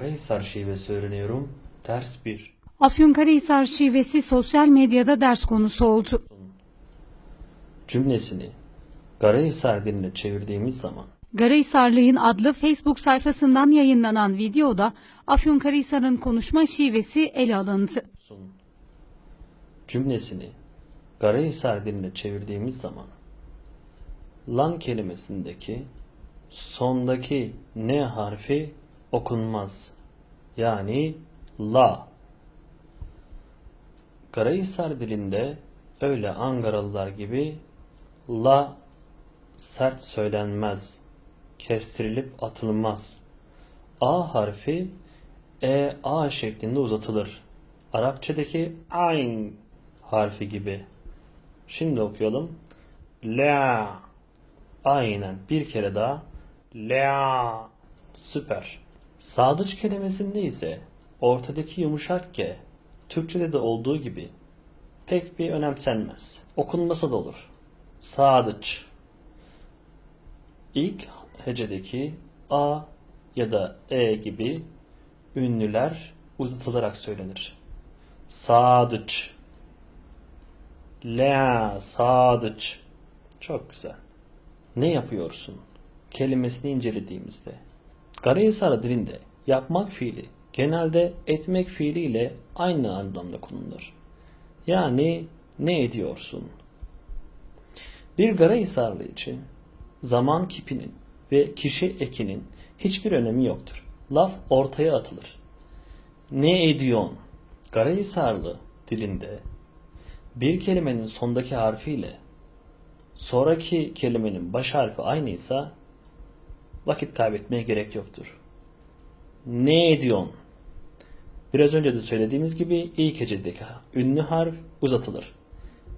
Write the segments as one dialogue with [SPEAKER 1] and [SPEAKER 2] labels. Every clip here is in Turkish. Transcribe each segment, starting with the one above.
[SPEAKER 1] Karahisar şivesi öğreniyorum. Ders 1.
[SPEAKER 2] Afyonkarahisar şivesi sosyal medyada ders konusu oldu.
[SPEAKER 1] Cümlesini Karahisar diline çevirdiğimiz zaman
[SPEAKER 2] Karahisarlı'nın adlı Facebook sayfasından yayınlanan videoda Afyonkarahisar'ın konuşma şivesi ele alındı.
[SPEAKER 1] Cümlesini Karahisar diline çevirdiğimiz zaman lan kelimesindeki sondaki n harfi okunmaz. Yani la. Karahisar dilinde öyle Ankaralılar gibi la sert söylenmez. Kestirilip atılmaz. A harfi e a şeklinde uzatılır. Arapçadaki ayn harfi gibi. Şimdi okuyalım. La. Aynen bir kere daha. La. Süper. Sadıç kelimesinde ise ortadaki yumuşak G Türkçede de olduğu gibi pek bir önemsenmez. Okunmasa da olur. Sadıç. İlk hecedeki A ya da E gibi ünlüler uzatılarak söylenir. Sadıç. La sadıç. Çok güzel. Ne yapıyorsun? Kelimesini incelediğimizde. Karahisar dilinde yapmak fiili genelde etmek fiiliyle aynı anlamda kullanılır. Yani ne ediyorsun? Bir Karahisarlı için zaman kipinin ve kişi ekinin hiçbir önemi yoktur. Laf ortaya atılır. Ne ediyorsun? Karahisarlı dilinde bir kelimenin sondaki harfiyle sonraki kelimenin baş harfi aynıysa vakit kaybetmeye gerek yoktur. Ne ediyorsun? Biraz önce de söylediğimiz gibi ilk hecedeki ünlü harf uzatılır.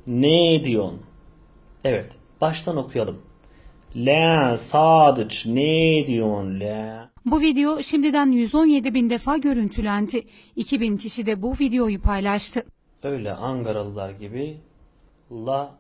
[SPEAKER 1] Ne ediyorsun? Evet, baştan okuyalım. La sadıç ne diyorsun la?
[SPEAKER 2] Bu video şimdiden 117 bin defa görüntülendi. 2000 kişi de bu videoyu paylaştı.
[SPEAKER 1] Öyle Ankaralılar gibi la